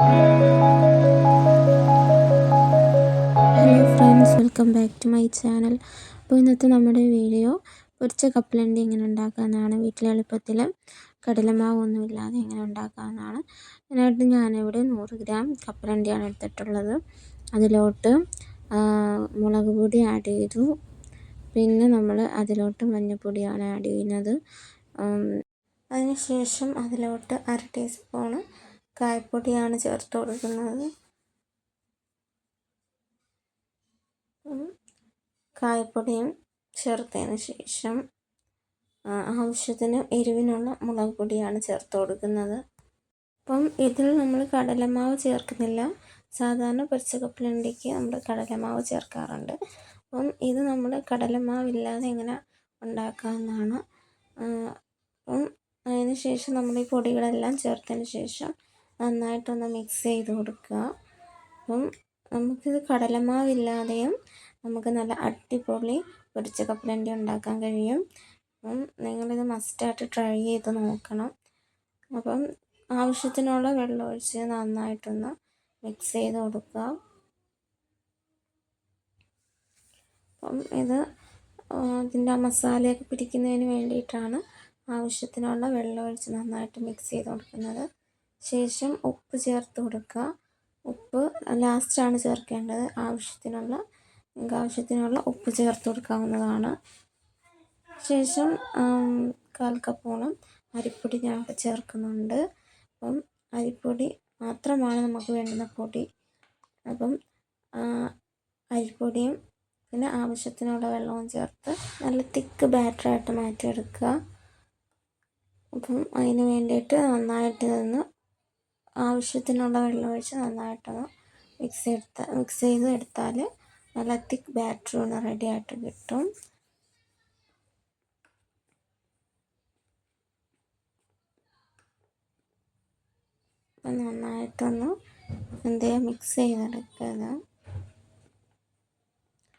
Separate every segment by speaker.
Speaker 1: Hello friends welcome back to my channel അപ്പോൾ ഇന്നത്തെ നമ്മുടെ വീഡിയോ പൊരിച്ച കപ്പലണ്ടി എങ്ങനെ ഉണ്ടാക്കാമെന്നാണ് വീട്ടിലെ എളുപ്പത്തിൽ കടലമാവൊന്നും ഇല്ലാതെ എങ്ങനെ ഉണ്ടാക്കാമെന്നാണ്. അതിനായിട്ട് ഞാനിവിടെ നൂറ് ഗ്രാം കപ്പലണ്ടിയാണ് എടുത്തിട്ടുള്ളത്. അതിലോട്ട് മുളക് പൊടി ആഡ് ചെയ്തു. പിന്നെ നമ്മൾ അതിലോട്ട് മഞ്ഞൾപ്പൊടിയാണ് ആഡ് ചെയ്യുന്നത്. അതിനുശേഷം അതിലോട്ട് അര ടീസ്പൂണ് കായപ്പൊടിയാണ് ചേർത്ത് കൊടുക്കുന്നത്. കായപ്പൊടിയും ചേർത്തതിന് ശേഷം ആവശ്യത്തിന് എരിവിനുള്ള മുളക് പൊടിയാണ് ചേർത്ത് കൊടുക്കുന്നത്. അപ്പം ഇതിൽ നമ്മൾ കടലമാവ് ചേർക്കുന്നില്ല. സാധാരണ പച്ചക്കപ്പിലുണ്ടിക്ക് നമ്മൾ കടലമാവ് ചേർക്കാറുണ്ട്. അപ്പം ഇത് നമ്മൾ കടലമാവില്ലാതെ എങ്ങനെ ഉണ്ടാക്കാമെന്നാണ് അപ്പം അതിന് ശേഷം നമ്മൾ ഈ പൊടികളെല്ലാം ചേർത്തതിന് ശേഷം നന്നായിട്ടൊന്ന് മിക്സ് ചെയ്ത് കൊടുക്കുക. അപ്പം നമുക്കിത് കടലമാവില്ലാതെയും നമുക്ക് നല്ല അടിപൊളി പൊരിച്ച കപ്പലണ്ടി ഉണ്ടാക്കാൻ കഴിയും. അപ്പം നിങ്ങളിത് മസ്റ്റായിട്ട് ട്രൈ ചെയ്ത് നോക്കണം. അപ്പം ആവശ്യത്തിനുള്ള വെള്ളം ഒഴിച്ച് നന്നായിട്ടൊന്ന് മിക്സ് ചെയ്ത് കൊടുക്കുക. അപ്പം ഇത് ഇതിന്റെ മസാലയൊക്കെ പിടിക്കുന്നതിന് വേണ്ടിയിട്ടാണ് ആവശ്യത്തിനുള്ള വെള്ളം ഒഴിച്ച് നന്നായിട്ട് മിക്സ് ചെയ്ത് കൊടുക്കുന്നത്. ശേഷം ഉപ്പ് ചേർത്ത് കൊടുക്കുക. ഉപ്പ് ലാസ്റ്റാണ് ചേർക്കേണ്ടത്. ആവശ്യത്തിനുള്ള നിങ്ങൾക്ക് ആവശ്യത്തിനുള്ള ഉപ്പ് ചേർത്ത് കൊടുക്കാവുന്നതാണ്. ശേഷം കാൽ കപ്പോളം അരിപ്പൊടി ഞാൻ ചേർക്കുന്നുണ്ട്. അപ്പം അരിപ്പൊടി മാത്രമാണ് നമുക്ക് വേണ്ടുന്ന പൊടി. അപ്പം അരിപ്പൊടിയും പിന്നെ ആവശ്യത്തിനുള്ള വെള്ളവും ചേർത്ത് നല്ല തിക്ക് ബാറ്ററായിട്ട് മാറ്റിയെടുക്കുക. അപ്പം അതിന് വേണ്ടിയിട്ട് നന്നായിട്ട് നിന്ന് ആവശ്യത്തിനുള്ള വെള്ളമൊഴിച്ച് നന്നായിട്ടൊന്ന് മിക്സ് എടുത്താൽ മിക്സ് ചെയ്ത് എടുത്താൽ നല്ല തിക്ക് ബാറ്ററി ഒന്ന് റെഡി ആയിട്ട് കിട്ടും. അപ്പം നന്നായിട്ടൊന്ന് ചെയ്യാം മിക്സ് ചെയ്തെടുക്കുക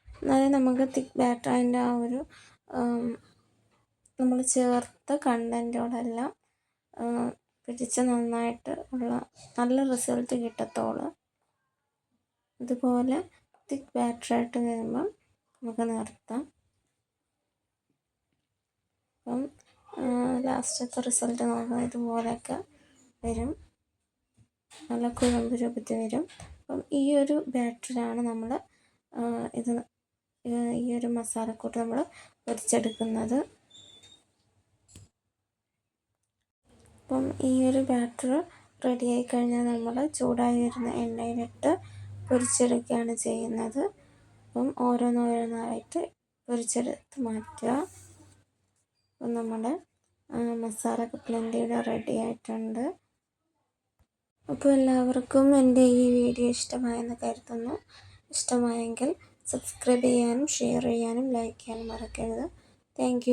Speaker 1: എന്നാലും നമുക്ക് തിക്ക് ബാറ്റർ അതിന്റെ ആ ഒരു നമ്മൾ ചേർത്ത കണ്ടന്റോടെല്ലാം പിടിച്ച് നന്നായിട്ട് ഉള്ള നല്ല റിസൾട്ട് കിട്ടത്തുള്ളൂ ഇതുപോലെ തിക്ക് ബാറ്ററായിട്ട് വരുമ്പം നമുക്ക് നിർത്താം. അപ്പം ലാസ്റ്റത്തെ റിസൾട്ട് നോക്കാം ഇതുപോലെയൊക്കെ വരും. നല്ല കുഴമ്പ് രൂപത്തിൽ വരും. അപ്പം ഈ ഒരു ബാറ്ററിയാണ് നമ്മൾ ഇത് ഈ ഒരു മസാലക്കൂട്ട് നമ്മൾ പൊരിച്ചെടുക്കുന്നത്. അപ്പം ഈ ഒരു ബാറ്റർ റെഡി ആയി കഴിഞ്ഞാൽ നമ്മൾ ചൂടായി വരുന്ന എണ്ണയിലിട്ട് പൊരിച്ചെടുക്കുകയാണ് ചെയ്യുന്നത്. അപ്പം ഓരോന്നോരോന്നായിട്ട് പൊരിച്ചെടുത്ത് മാറ്റുക. അപ്പം നമ്മുടെ മസാല കപ്പലണ്ടിയുടെ റെഡി ആയിട്ടുണ്ട്. അപ്പോൾ എല്ലാവർക്കും എന്റെ ഈ വീഡിയോ ഇഷ്ടമായെന്ന് കരുതുന്നു. ഇഷ്ടമായെങ്കിൽ സബ്സ്ക്രൈബ് ചെയ്യാനും ഷെയർ ചെയ്യാനും ലൈക്ക് ചെയ്യാനും മറക്കരുത്. താങ്ക്